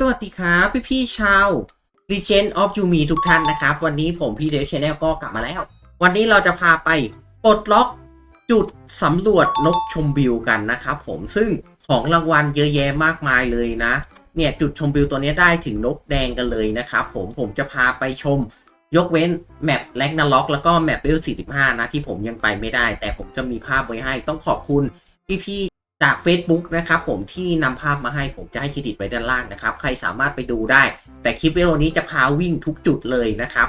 สวัสดีครับพี่พี่ชาว Legend of Yumi ทุกท่านนะครับ วันนี้ผมพี่เดฟชแนลก็กลับมาแล้ว วันนี้เราจะพาไปปลดล็อกจุดสำรวจนกชมวิวกันนะครับผมซึ่งของรางวัลเยอะแยะมากมายเลยนะ เนี่ยจุดชมวิวตัวนี้ได้ถึงนกแดงกันเลยนะครับผมผมจะพาไปชม ยกเว้นแมปแลกนาล็อกแล้วก็แมปเบล45 นะที่ผมยังไปไม่ได้ แต่ผมจะมีภาพไว้ให้ต้องขอบคุณพี่ๆ จาก Facebook นะครับผมที่นำภาพมาให้ผมจะให้เครดิตไว้ด้านล่างนะครับ ใครสามารถไปดูได้ แต่คลิปวิดีโอนี้จะพาวิ่งทุกจุดเลยนะครับ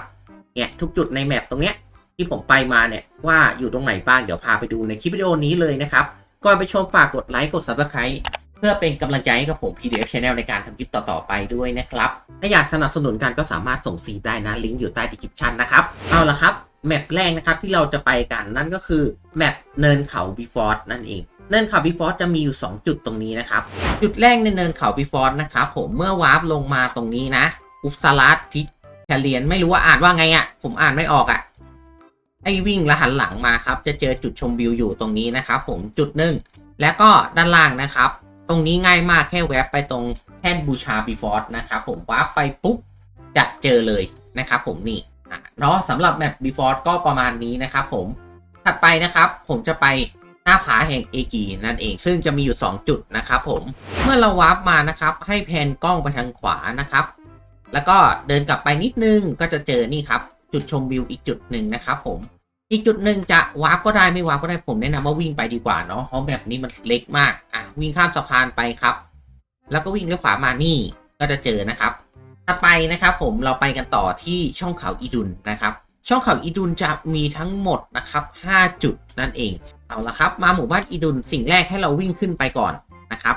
เนี่ยทุกจุดในแมปตรงเนี้ยที่ผมไปมาเนี่ยว่าอยู่ตรงไหนบ้างเดี๋ยวพาไปดูในคลิปวิดีโอนี้เลยนะครับก่อนไปชมฝากกดไลค์กด Subscribe เพื่อเป็นกำลังใจให้กับผม PDF Channel ในการทำคลิปต่อ ๆ ไปด้วยนะครับ ถ้าอยากสนับสนุนกันก็สามารถส่งซีได้นะ ลิงก์อยู่ใต้ดีคริปชันนะครับ เอาละครับ แมปแรกนะครับที่เราจะไปกันนั่นก็คือแมปเนินเขาบีฟอร์นั่นเอง เนินเขาบีฟอร์จะมีอยู่ 2 จุดตรงนี้นะครับ จุดแรกในเนินเขาบีฟอร์นะครับผมเมื่อวาร์ปลงมาตรงนี้นะอุปสลัดทิแคเลียนไม่รู้ว่าอ่านว่าไงอะ่ะ ผมอ่านไม่ออกอะ่ะไอ้วิ่งแล้วหันหลังมาครับ จะเจอจุดชมวิวอยู่ตรงนี้นะครับผมจุดหนึ่งแล้วก็ด้านล่างนะครับ ตรงนี้ง่ายมากแค่แวบไปตรงแท่นบูชาบีฟอร์นะครับผมวาร์ปไปปุ๊บจะเจอเลยนะครับผมนี่เนาะสำหรับแมปบีฟอร์ก็ประมาณนี้นะครับผมถัดไปนะครับผมจะไป หน้าผาแห่งเอกีนั่นเอง ซึ่งจะมีอยู่ 2 จุดนะครับผม เมื่อเราวาร์ปมานะครับ ให้แพนกล้องไปทางขวานะครับ แล้วก็เดินกลับไปนิดนึงก็จะเจอนี่ครับ จุดชมวิวอีกจุดหนึ่งนะครับผม อีกจุดหนึ่งจะวาร์ปก็ได้ไม่วาร์ปก็ได้ผมแนะนำว่าวิ่งไปดีกว่าเนาะเพราะแบบนี้มันเล็กมากอะวิ่งข้ามสะพานไปครับ แล้วก็วิ่งเลี้ยวขวามานี่ก็จะเจอนะครับถัดไปนะครับผมเราไปกันต่อที่ช่องเขาอีดุลนะครับ ช่องเขาอีดุลจะมีทั้งหมดนะครับ 5 จุดนั่นเอง เอาละครับ มาหมู่บ้านอีดุลสิ่งแรกให้เราวิ่งขึ้นไปก่อนนะครับ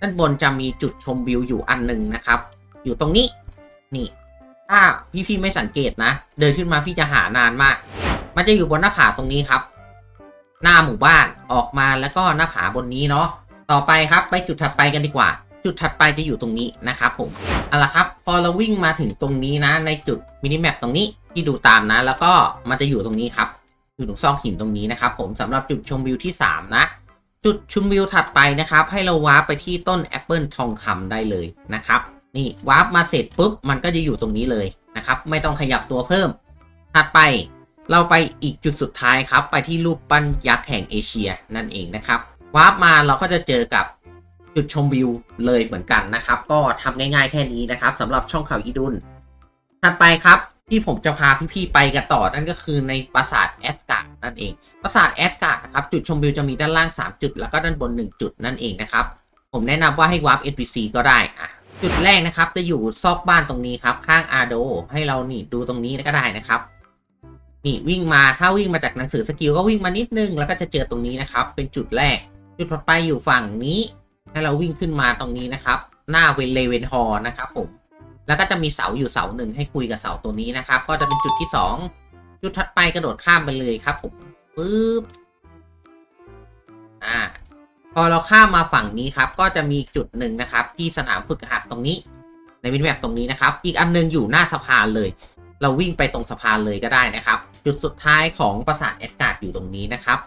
ด้านบนจะมีจุดชมวิวอยู่อันหนึ่งนะครับ อยู่ตรงนี้นี่ถ้าพี่ๆไม่สังเกตนะ เดินขึ้นมาพี่จะหานานมาก มันจะอยู่บนหน้าผาตรงนี้ครับ หน้าหมู่บ้านออกมาแล้วก็หน้าผาบนนี้เนาะต่อไปครับไปจุดถัดไปกันดีกว่า จุดถัดไปจะอยู่ตรงนี้นะครับผมเอาละครับพอเราวิ่งมาถึงตรงนี้นะ ในจุดมินิแมปตรงนี้ที่ดูตามนะ แล้วก็มันจะอยู่ตรงนี้ครับ อยู่ตรงซอกหินตรงนี้นะครับผมสำหรับจุดชมวิวที่ 3 นะ จุดชมวิวถัดไปนะครับ ให้เราวาร์ปไปที่ต้นแอปเปิลทองคำได้เลยนะครับ นี่วาร์ปมาเสร็จปุ๊บมันก็จะอยู่ตรงนี้เลยนะครับ ไม่ต้องขยับตัวเพิ่ม ถัดไปเราไปอีกจุดสุดท้ายครับ ไปที่รูปปั้นยักษ์แห่งเอเชียนั่นเองนะครับวาร์ปมาเราก็จะเจอกับจุดชมวิวเลยเหมือนกันนะครับ ก็ทำง่ายๆแค่นี้นะครับสำหรับช่องเขาอีดุลถัดไปครับ ที่ผมจะพาพี่ๆไปกันต่อนั่นก็คือในปราสาทแอสการ์ดนั่นเอง ปราสาทแอสการ์ดนะครับจุดชมวิวจะมีด้านล่าง 3 จุด แล้วก็ด้านบน 1 จุดนั่นเองนะครับ ผมแนะนำว่าให้วาร์ป NPC ก็ได้อะจุดแรกนะครับ จะอยู่ซอกบ้านตรงนี้ครับ ข้างอาโดให้เรานี่ดูตรงนี้ก็ได้นะครับ นี่วิ่งมาถ้าวิ่งมาจากหนังสือสกิลก็วิ่งมานิดนึงแล้วก็จะเจอตรงนี้นะครับ เป็นจุดแรก จุดถัดไปอยู่ฝั่งนี้ ให้เราวิ่งขึ้นมาตรงนี้นะครับ หน้าเวนเลเวนฮอร์นะครับผม แล้วก็จะมีเสาอยู่เสาหนึ่งให้คุยกับเสาตัวนี้นะครับ ก็จะเป็นจุดที่สองจุดถัดไปกระโดดข้ามไปเลยครับผมปึ๊บอ่า พอเราข้ามมาฝั่งนี้ครับ ก็จะมีจุดหนึ่งนะครับ ที่สนามฝึกหัดตรงนี้ ในมินิแมปตรงนี้นะครับ อีกอันหนึงอยู่หน้าสะพานเลย เราวิ่งไปตรงสะพานเลยก็ได้นะครับ จุดสุดท้ายของปราสาทแอดการ์ดอยู่ตรงนี้นะครับ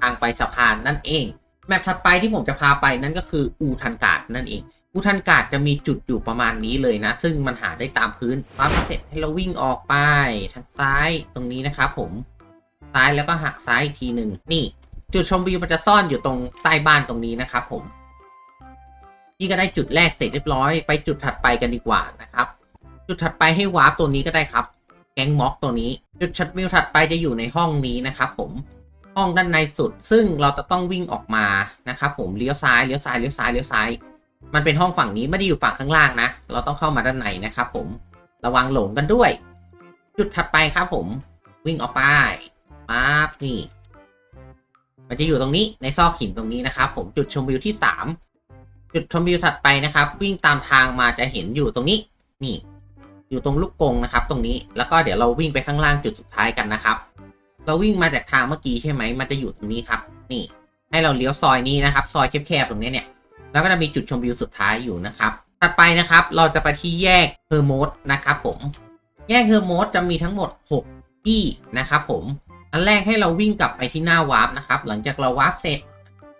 ทางไปสะพานนั่นเอง แมปถัดไปที่ผมจะพาไปนั่นก็คืออูทันการ์ดนั่นเอง อูทันการ์ดจะมีจุดอยู่ประมาณนี้เลยนะ ซึ่งมันหาได้ตามพื้นปั๊บเสร็จให้เราวิ่งออกไปทางซ้ายตรงนี้นะครับผมซ้ายแล้วก็หักซ้ายอีกทีหนึ่งนี่ จุดชมวิวมันจะซ่อนอยู่ตรงใต้บ้านตรงนี้นะครับผมนี่ก็ได้จุดแรกเสร็จเรียบร้อย ไปจุดถัดไปกันดีกว่านะครับ จุดถัดไปให้วาร์ปตัวนี้ก็ได้ครับ แก๊งม็อกตัวนี้ จุดชัดวิวถัดไปจะอยู่ในห้องนี้นะครับผมห้องด้านในสุด ซึ่งเราจะต้องวิ่งออกมานะครับผมเลี้ยวซ้ายเลี้ยวซ้ายเลี้ยวซ้ายเลี้ยวซ้าย มันเป็นห้องฝั่งนี้ไม่ได้อยู่ฝั่งข้างล่างนะ เราต้องเข้ามาด้านในนะครับผม ระวังหลงกันด้วย จุดถัดไปครับผม วิ่งออกไปปั๊บนี่ มันจะอยู่ตรงนี้ในซอกหินตรงนี้นะครับ ผมจุดชมวิวที่สามจุดชมวิวถัดไปนะครับ วิ่งตามทางมาจะเห็นอยู่ตรงนี้ นี่ อยู่ตรงลูกกงนะครับ ตรงนี้แล้วก็เดี๋ยวเราวิ่งไปข้างล่างจุดสุดท้ายกันนะครับ เราวิ่งมาจากทางเมื่อกี้ใช่ไหมมันจะอยู่ตรงนี้ครับ นี่ ให้เราเลี้ยวซอยนี้นะครับ ซอยแคบๆตรงนี้เนี่ย แล้วก็จะมีจุดชมวิวสุดท้ายอยู่นะครับ ถัดไปนะครับเราจะไปที่แยกเฮอร์โมสนะครับผม แยกเฮอร์โมสจะมีทั้งหมด 6 ที่นะครับผม อันแรกให้เราวิ่งกลับไปที่หน้าวาร์ปนะครับ หลังจากเราวาร์ปเสร็จ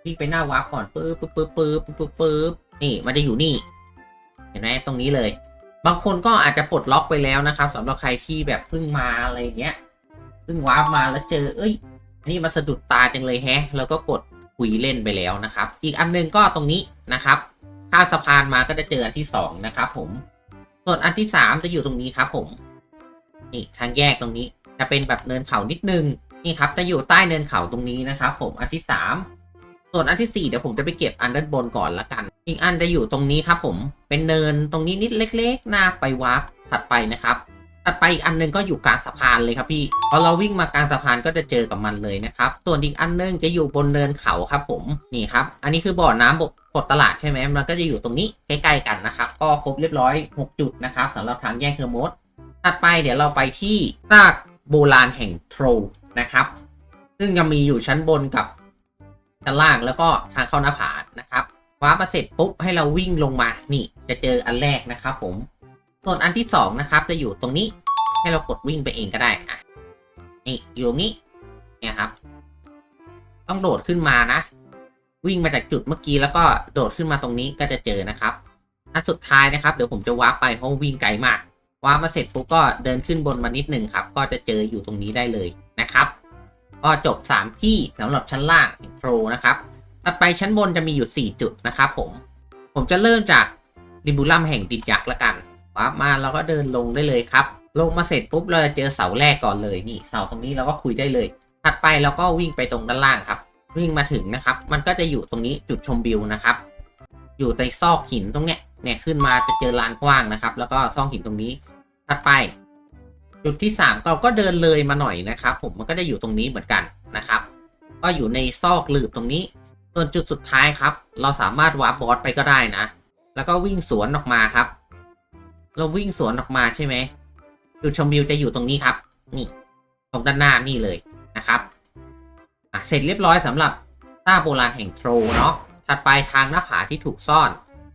วิ่งไปหน้าวาร์ปก่อนปึ๊บปึ๊บปึ๊บปึ๊บปึ๊บปึ๊บนี่มันจะอยู่นี่ เห็นไหมตรงนี้เลย บางคนก็อาจจะปลดล็อกไปแล้วนะครับสำหรับใครที่แบบเพิ่งมาอะไรเงี้ยเพิ่งวาร์ปมาแล้วเจอ เอ้ยนนี่มาสะดุดตาจังเลยแฮะ แล้วก็กด คุยเล่นไปแล้วนะครับ อีกอันหนึงก็ตรงนี้นะครับข้ามสะพานมาก็จะเจออันที่สองนะครับ ผม ส่วนอันที่สามจะอยู่ตรงนี้ครับ ผมนี่ทางแยกตรงนี้ จะเป็นแบบเนินเขานิดนึงนี่ครับ จะอยู่ใต้เนินเขาตรงนี้นะครับผมอันที่สามส่วนอันที่สี่เดี๋ยวผมจะไปเก็บอันด้านบนก่อนละกัน อีกอันจะอยู่ตรงนี้ครับ ผมเป็นเนินตรงนี้นิดเล็ก ๆ หน้าไปวาร์ปถัดไปนะครับ ถัดไปอีกอันหนึงก็อยู่กลางสะพานเลยครับพี่พอเราวิ่งมากลางสะพานก็จะเจอกับมันเลยนะครับ ส่วนอีกอันนึงจะอยู่บนเนินเขาครับผมนี่ครับ อันนี้คือบ่อน้ำบกกดตลาดใช่ไหมมันก็จะอยู่ตรงนี้ใกล้ๆกันนะครับ ก็ครบเรียบร้อย 6 จุดนะครับสำหรับทางแยกเฮอร์โมสถัดไปเดี๋ยวเราไปที่ซากโบราณแห่งโทรนะครับ ซึ่งจะมีอยู่ชั้นบนกับชั้นล่างแล้วก็ทางเข้าหน้าผานะครับว้าปมาเสร็จปุ๊บให้เราวิ่งลงมานี่จะเจออันแรกนะครับผม ส่วนอันที่สองนะครับ จะอยู่ตรงนี้ให้เรากดวิ่งไปเองก็ได้อะนี่อยู่ตรงนี้เนี่ยครับ ต้องโดดขึ้นมานะ วิ่งมาจากจุดเมื่อกี้แล้วก็โดดขึ้นมาตรงนี้ก็จะเจอนะครับอันสุดท้ายนะครับเดี๋ยวผมจะวาร์ปไปเพราะวิ่งไกลมากวาร์ปมาเสร็จปุ๊บก็เดินขึ้นบนมานิดหนึ่งครับ ก็จะเจออยู่ตรงนี้ได้เลยนะครับ ก็จบ 3 ที่สำหรับชั้นล่างโปรนะครับถัดไปชั้นบนจะมีอยู่ 4 จุดนะครับผม ผมจะเริ่มจากริบูลัมแห่งดินยักษ์ละกัน วาร์ปมาเราก็เดินลงได้เลยครับ ลงมาเสร็จปุ๊บเราจะเจอเสาแรกก่อนเลยนี่เสาตรงนี้เราก็คุยได้เลย ถัดไปเราก็วิ่งไปตรงด้านล่างครับ วิ่งมาถึงนะครับ มันก็จะอยู่ตรงนี้จุดชมวิวนะครับ อยู่ในซอกหินตรงเนี้ยเนี่ยขึ้นมาจะเจอลานกว้างนะครับ แล้วก็ซอกหินตรงนี้ ถัดไป จุดที่สามเราก็เดินเลยมาหน่อยนะครับ ผมมันก็จะอยู่ตรงนี้เหมือนกันนะครับ ก็อยู่ในซอกหลืบตรงนี้ ส่วนจุดสุดท้ายครับ เราสามารถวาร์ปบอสไปก็ได้นะ แล้วก็วิ่งสวนออกมาครับ เราวิ่งสวนออกมาใช่ไหมจุดชมวิวจะอยู่ตรงนี้ครับ นี่ ตรงด้านหน้านี่เลยนะครับอะเสร็จเรียบร้อยสำหรับต้าโบราณแห่งโทรเนาะถัดไปทางหน้าผาที่ถูกซ่อน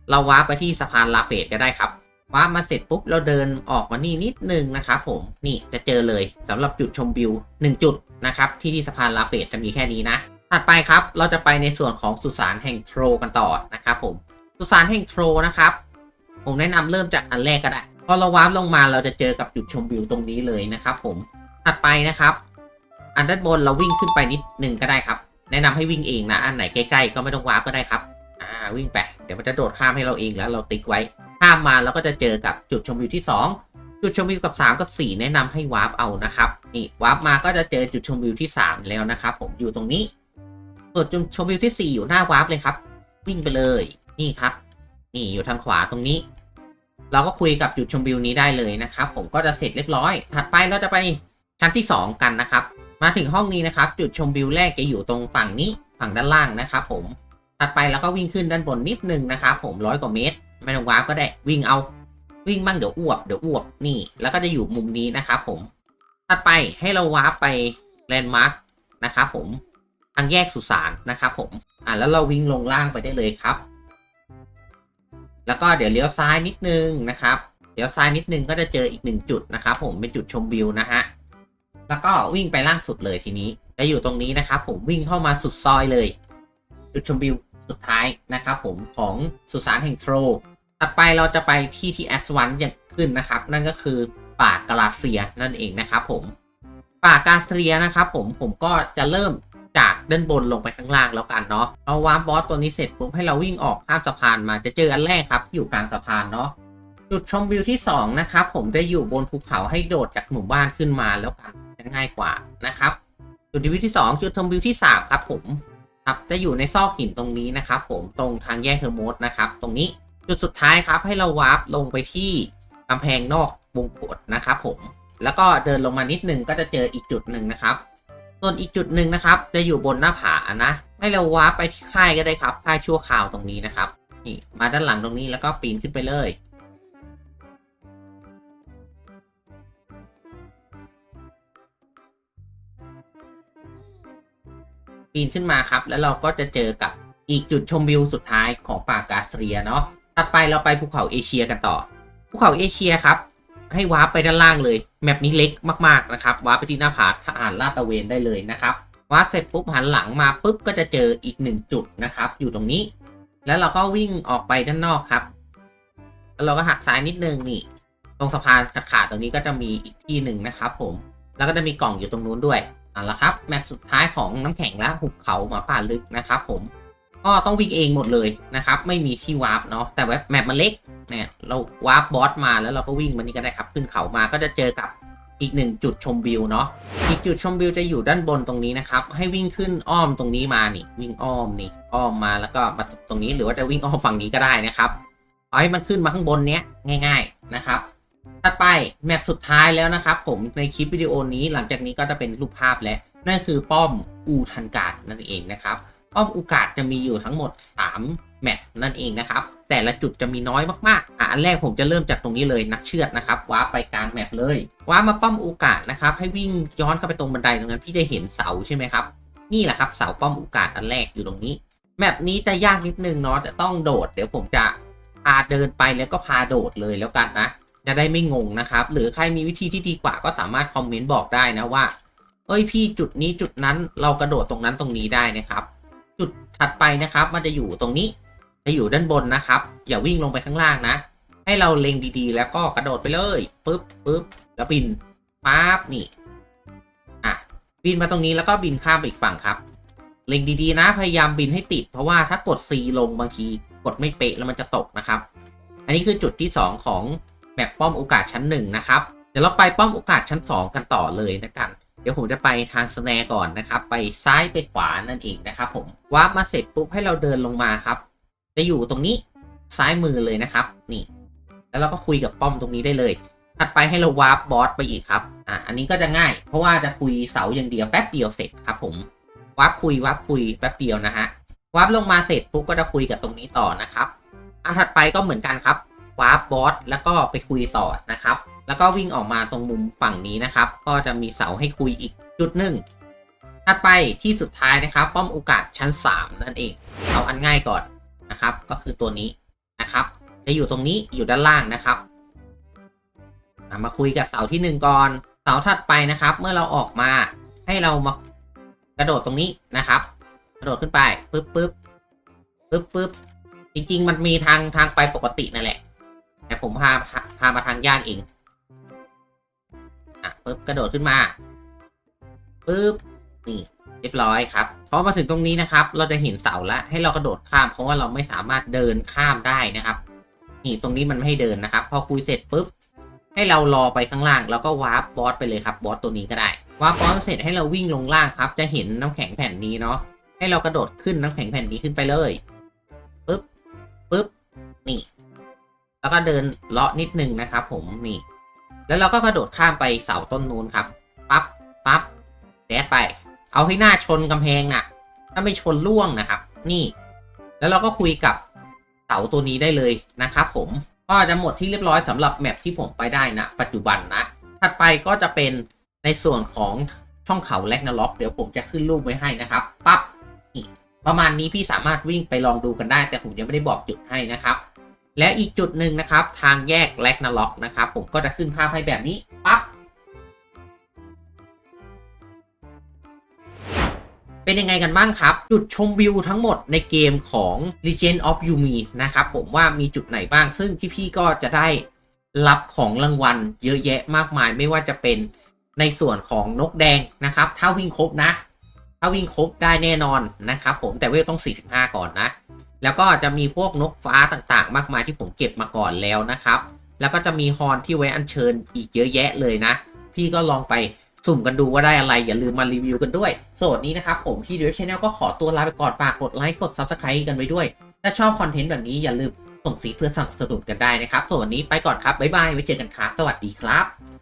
เราวาร์ไปที่สะพานลาเฟตก็ได้ครับวาร์มาเสร็จปุ๊บเราเดินออกมานี่นิดนึงนะครับผมนี่จะเจอเลยสำหรับจุดชมวิว 1 จุดนะครับที่ที่สะพานลาเฟตจะมีแค่นี้นะถัดไปครับเราจะไปในส่วนของสุสานแห่งโทรกันต่อนะครับผมสุสานแห่งโทรนะครับ ผมแนะนำเริ่มจากอันแรกก็ได้ พอเราวาร์ปลงมาเราจะเจอกับจุดชมวิวตรงนี้เลยนะครับผม ถัดไปนะครับ อันด้านบนเราวิ่งขึ้นไปนิดนึงก็ได้ครับ แนะนำให้วิ่งเองนะ อันไหนใกล้ๆก็ไม่ต้องวาร์ปก็ได้ครับ อ่าวิ่งไป เดี๋ยวมันจะโดดข้ามให้เราเองแล้วเราติ๊กไว้ ข้ามมาแล้วก็จะเจอกับจุดชมวิวที่ 2 จุดชมวิวกับ 3 กับ 4 แนะนำให้วาร์ปเอานะครับ นี่วาร์ปมาก็จะเจอจุดชมวิวที่ 3 แล้วนะครับ ผมอยู่ตรงนี้ ส่วนจุดชมวิวที่ 4 อยู่หน้าวาร์ปเลยครับ วิ่งไปเลย นี่ครับ นี่อยู่ทางขวาตรงนี้ เราก็คุยกับจุดชมวิวนี้ได้เลยนะครับ ผมก็จะเสร็จเรียบร้อย ถัดไปเราจะไปชั้นที่ 2 กันนะครับ มาถึงห้องนี้นะครับ จุดชมวิวแรกจะอยู่ตรงฝั่งนี้ฝั่งด้านล่างนะครับ ผม ถัดไปแล้วก็วิ่งขึ้นด้านบนนิดนึงนะครับ ผมร้อยกว่าเมตร ไม่ต้องว้าก็ได้วิ่งเอา วิ่งบ้างเดี๋ยวอ้วบเดี๋ยวอ้วบนี่ แล้วก็จะอยู่มุมนี้นะครับผม ถัดไปให้เราว้าไปแลนด์มาร์กนะครับผมทางแยกสุสานนะครับผม อ่าแล้วเราวิ่งลงล่างไปได้เลยครับ แล้วก็เดี๋ยวเลี้ยวซ้ายนิดนึงนะครับเลี้ยวซ้ายนิดนึงก็จะเจออีกหนึ่งจุดนะครับผมเป็นจุดชมวิวนะฮะแล้วก็วิ่งไปล่างสุดเลยทีนี้จะอยู่ตรงนี้นะครับผมวิ่งเข้ามาสุดซอยเลย จุดชมวิวสุดท้ายนะครับผมของสุสานแห่งโทรถัดไปเราจะไปที่ที่แอสวันอย่างขึ้นนะครับ นั่นก็คือป่ากาลาเซียนั่นเองนะครับผมป่ากาเซียนะครับผมผมก็จะเริ่ม จากด้านบนลงไปข้างล่างแล้วกันเนาะเอาวาร์ปบอสตัวนี้เสร็จปุ๊บให้เราวิ่งออกข้ามสะพานมาจะเจออันแรกครับอยู่กลางสะพานเนาะจุดชมวิวที่สองนะครับ ผมจะอยู่บนภูเขาให้โดดจากหมู่บ้านขึ้นมาแล้วกันจะง่ายกว่านะครับ จุดวิวที่สองจุดชมวิวที่สามครับผมครับจะอยู่ในซอกหินตรงนี้นะครับ ผมตรงทางแยกเฮอร์โมสนะครับ ตรงนี้จุดสุดท้ายครับให้เราวาร์ปลงไปที่กำแพงนอกวงกฏนะครับผมแล้วก็เดินลงมานิดนึงก็จะเจออีกจุดหนึ่งนะครับ ส่วนอีกจุดหนึ่งนะครับ จะอยู่บนหน้าผานะให้เราวาร์ปไปที่ค่ายก็ได้ครับค่ายชั่วคราวตรงนี้นะครับนี่มาด้านหลังตรงนี้แล้วก็ปีนขึ้นไปเลยปีนขึ้นมาครับ แล้วเราก็จะเจอกับอีกจุดชมวิวสุดท้ายของป่ากาสเซียเนาะถัดไปเราไปภูเขาเอเชียกันต่อภูเขาเอเชียครับ ให้วาร์ปไปด้านล่างเลย แมปนี้เล็กมากๆนะครับ วาร์ปไปที่หน้าผาทหารลาดตระเวนได้เลยนะครับ วาร์ปเสร็จปุ๊บหันหลังมาปุ๊บก็จะเจออีกหนึ่งจุดนะครับ อยู่ตรงนี้ แล้วเราก็วิ่งออกไปด้านนอกครับ แล้วเราก็หักซ้ายนิดนึงนี่ ตรงสะพานขาดๆตรงนี้ก็จะมีอีกที่หนึ่งนะครับ ผม แล้วก็จะมีกล่องอยู่ตรงนู้นด้วยเอาละครับ แมปสุดท้ายของน้ำแข็งและหุบเขาหมาป่าลึกนะครับ ผม ก็ต้องวิ่งเองหมดเลยนะครับ ไม่มีที่วาร์ปเนาะแต่ว่าแมปมันเล็กเนี่ยเราวาร์ปบอสมาแล้วเราก็วิ่งมันนี่ก็ได้ครับ ขึ้นเขามาก็จะเจอกับอีกหนึ่งจุดชมวิวเนาะอีกจุดชมวิวจะอยู่ด้านบนตรงนี้นะครับ ให้วิ่งขึ้นอ้อมตรงนี้มานี่ วิ่งอ้อมนี่อ้อมมาแล้วก็มาตรงนี้หรือว่าจะวิ่งอ้อมฝั่งนี้ก็ได้นะครับเอาให้มันขึ้นมาข้างบนเนี้ยง่าย ๆนะครับถัดไปแมปสุดท้ายแล้วนะครับผมในคลิปวิดีโอนี้หลังจากนี้ก็จะเป็นรูปภาพและนั่นคือป้อมอูทันการ์ดนั่นเองนะครับ ป้อมอูกาดจะมีอยู่ทั้งหมด 3 แมปนั่นเองนะครับ แต่ละจุดจะมีน้อยมากๆอะอันแรกผมจะเริ่มจากตรงนี้เลยนักเชือดนะครับว้าไปกลางแมปเลยว้ามาป้อมอูกาดนะครับให้วิ่งย้อนเข้าไปตรงบันไดตรงนั้นพี่จะเห็นเสาใช่ไหมครับนี่แหละครับเสาป้อมอูกาดอันแรกอยู่ตรงนี้แมปนี้จะยากนิดนึงเนาะจะต้องโดด เดี๋ยวผมจะพาเดินไปแล้วก็พาโดดเลยแล้วกันนะจะได้ไม่งงนะครับ หรือใครมีวิธีที่ดีกว่าก็สามารถคอมเมนต์บอกได้นะว่า เอ้ยพี่จุดนี้จุดนั้นเรากระโดดตรงนั้นตรงนี้ได้นะครับ จุดถัดไปนะครับ มันจะอยู่ตรงนี้จะอยู่ด้านบนนะครับ อย่าวิ่งลงไปข้างล่างนะ ให้เราเล็งดีๆ แล้วก็กระโดดไปเลยปึ๊บปึ๊บแล้วบินปั๊บนี่อะบินมาตรงนี้แล้วก็บินข้ามไปอีกฝั่งครับ เล็งดีๆ นะ พยายามบินให้ติด เพราะว่าถ้ากด C ลงบางทีกดไม่เป๊ะแล้วมันจะตกนะครับ อันนี้คือจุดที่ 2 ของแมปป้อมโอกาสชั้น1นะครับเดี๋ยวเราไปป้อมโอกาสชั้น 2 กันต่อเลยนะกัน ดี๋ยวผมจะไปทางสแนร์ก่อนนะครับ ไปซ้ายไปขวานั่นเองนะครับผมวาร์ปมาเสร็จปุ๊บให้เราเดินลงมาครับ จะอยู่ตรงนี้ซ้ายมือเลยนะครับ นี่ แล้วเราก็คุยกับป้อมตรงนี้ได้เลยถัดไปให้เราวาร์ปบอสไปอีกครับ อะ อันนี้ก็จะง่าย เพราะว่าจะคุยเสาอย่างเดียวแป๊บเดียวเสร็จครับผมวาร์ปคุยวาร์ปคุยแป๊บเดียวนะฮะวาร์ปลงมาเสร็จปุ๊บก็จะคุยกับตรงนี้ต่อนะครับ อันถัดไปก็เหมือนกันครับวาร์ปบอสแล้วก็ไปคุยต่อนะครับ แล้วก็วิ่งออกมาตรงมุมฝั่งนี้นะครับ ก็จะมีเสาให้คุยอีกจุดหนึ่งถัดไปที่สุดท้ายนะครับ ป้อมโอกาสชั้น 3 นั่นเอง เอาอันง่ายก่อนนะครับ ก็คือตัวนี้นะครับ จะอยู่ตรงนี้อยู่ด้านล่างนะครับมาคุยกับเสาที่หนึ่งก่อน เสาถัดไปนะครับ เมื่อเราออกมาให้เรามากระโดดตรงนี้นะครับ กระโดดขึ้นไปปึ๊บปึ๊บปึ๊บปึ๊บจริง ๆ มันมีทางทางไปปกตินั่นแหละ แต่ผมพาพาพามาทางยากเอง อะปึ๊บกระโดดขึ้นมาปึ๊บนี่เรียบร้อยครับพอมาถึงตรงนี้นะครับ เราจะเห็นเสาละให้เรากระโดดข้าม เพราะว่าเราไม่สามารถเดินข้ามได้นะครับ นี่ตรงนี้มันไม่ให้เดินนะครับ พอคุยเสร็จปุ๊บให้เรารอไปข้างล่างแล้วก็วาร์ปบอสไปเลยครับบอสตัวนี้ก็ได้วาร์ปบอสเสร็จให้เราวิ่งลงล่างครับ จะเห็นน้ำแข็งแผ่นนี้เนาะให้เรากระโดดขึ้นน้ำแข็งแผ่นนี้ขึ้นไปเลยปึ๊บปึ๊บนี่ แล้วก็เดินเลาะนิดนึงนะครับ ผมนี่ แล้วเราก็กระโดดข้ามไปเสาต้นนู้นครับ ปั๊บปั๊บแดดไป เอาให้หน้าชนกำแพงนะถ้าไม่ชนล่วงนะครับ นี่ แล้วเราก็คุยกับเสาตัวนี้ได้เลยนะครับผม ก็จะหมดที่เรียบร้อยสำหรับแมปที่ผมไปได้นะปัจจุบันนะ ถัดไปก็จะเป็นในส่วนของช่องเขาแลกนาล็อก เดี๋ยวผมจะขึ้นรูปไว้ให้นะครับ ปั๊บประมาณนี้พี่สามารถวิ่งไปลองดูกันได้ แต่ผมยังไม่ได้บอกจุดให้นะครับ และอีกจุดหนึ่งนะครับ ทางแยกแลกนาล็อกนะครับ ผมก็จะขึ้นภาพให้แบบนี้ปั๊บเป็นยังไงกันบ้างครับ จุดชมวิวทั้งหมดในเกมของ Legend of Yumi นะครับผมว่ามีจุดไหนบ้าง ซึ่งพี่ๆก็จะได้รับของรางวัลเยอะแยะมากมาย ไม่ว่าจะเป็นในส่วนของนกแดงนะครับ ถ้าวิ่งครบนะ ถ้าวิ่งครบได้แน่นอนนะครับผมแต่เวลต้อง 45 ก่อนนะ แล้วก็จะมีพวกนกฟ้าต่างๆ มากมายที่ผมเก็บมาก่อนแล้วนะครับ แล้วก็จะมีฮอนที่ไว้อัญเชิญอีกเยอะแยะเลยนะ พี่ก็ลองไปสุ่มกันดูว่าได้อะไร อย่าลืมมารีวิวกันด้วยสวัสดีนะครับผมพี่เดวชแนลก็ขอตัวลาไปก่อนฝากกดไลค์กด Subscribe กันไว้ด้วย ถ้าชอบคอนเทนต์แบบนี้อย่าลืมส่งสีเพื่อสนับสนุนกันได้นะครับสวัสดีไปก่อนครับบ๊ายบายไว้เจอกันครับ สวัสดีครับ